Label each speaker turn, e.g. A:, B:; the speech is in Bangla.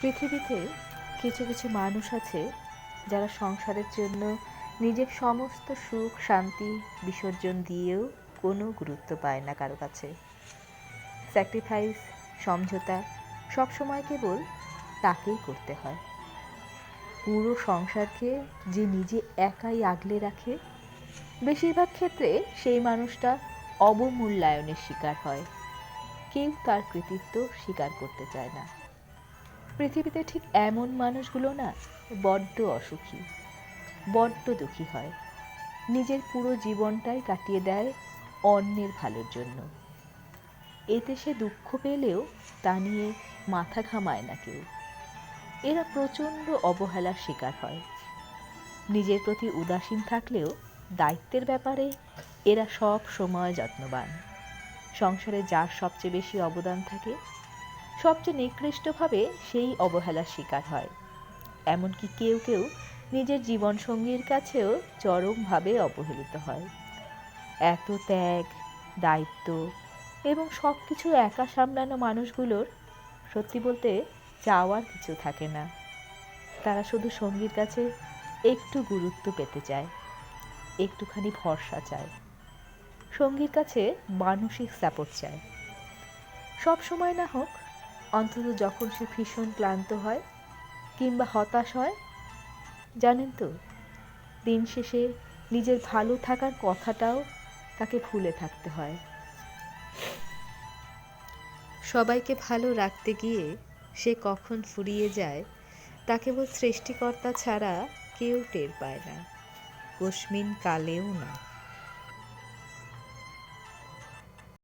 A: পৃথিবীতে কিছু কিছু মানুষ আছে যারা সংসারের জন্য নিজের সমস্ত সুখ, শান্তি, বিসর্জন দিয়েও কোনো গুরুত্ব পায় না কারও কাছে। স্যাক্রিফাইস সমঝোতা সবসময় কেবল তাকেই করতে হয়। পুরো সংসারকে যে নিজে একাই আগলে রাখে, বেশিরভাগ ক্ষেত্রে সেই মানুষটা অবমূল্যায়নের শিকার হয়। কেউ তার কৃতিত্ব স্বীকার করতে চায় না। পৃথিবীতে ঠিক এমন মানুষগুলো না বড্ড অসুখী, বড্ড দুঃখী হয়। নিজের পুরো জীবনটাই কাটিয়ে দেয় অন্যের ভালোর জন্য। এতে সে দুঃখ পেলেও তা নিয়ে মাথা ঘামায় না কেউ। এরা প্রচণ্ড অবহেলার শিকার হয়। নিজের প্রতি উদাসীন থাকলেও দায়িত্বের ব্যাপারে এরা সব সময় যত্নবান। সংসারে যার সবচেয়ে বেশি অবদান থাকে সবচেয়ে নিকৃষ্টভাবে সেই অবহেলার শিকার হয়। এমনকি কেউ কেউ নিজের জীবনসঙ্গীর কাছেও চরমভাবে অবহেলিত হয়। এত ত্যাগ, দায়িত্ব এবং সব কিছু একা সামলানো মানুষগুলোর সত্যি বলতে চাওয়ার কিছু থাকে না। তারা শুধু সঙ্গীর কাছে একটু গুরুত্ব পেতে চায়, একটুখানি ভরসা চায়, সঙ্গীর কাছে মানসিক সাপোর্ট চায়। সব সময় না হোক অন্তত যখন সে ভীষণ ক্লান্ত হয় কিংবা হতাশ হয়, জানেন তো, দিন শেষে নিজের ভালো থাকার কথাটাও তাকে ভুলে থাকতে হয়। সবাইকে ভালো রাখতে গিয়ে সে কখন ফুরিয়ে যায়, তা কেবল সৃষ্টিকর্তা ছাড়া কেউ টের পায় না। কস্মিন কালেও না।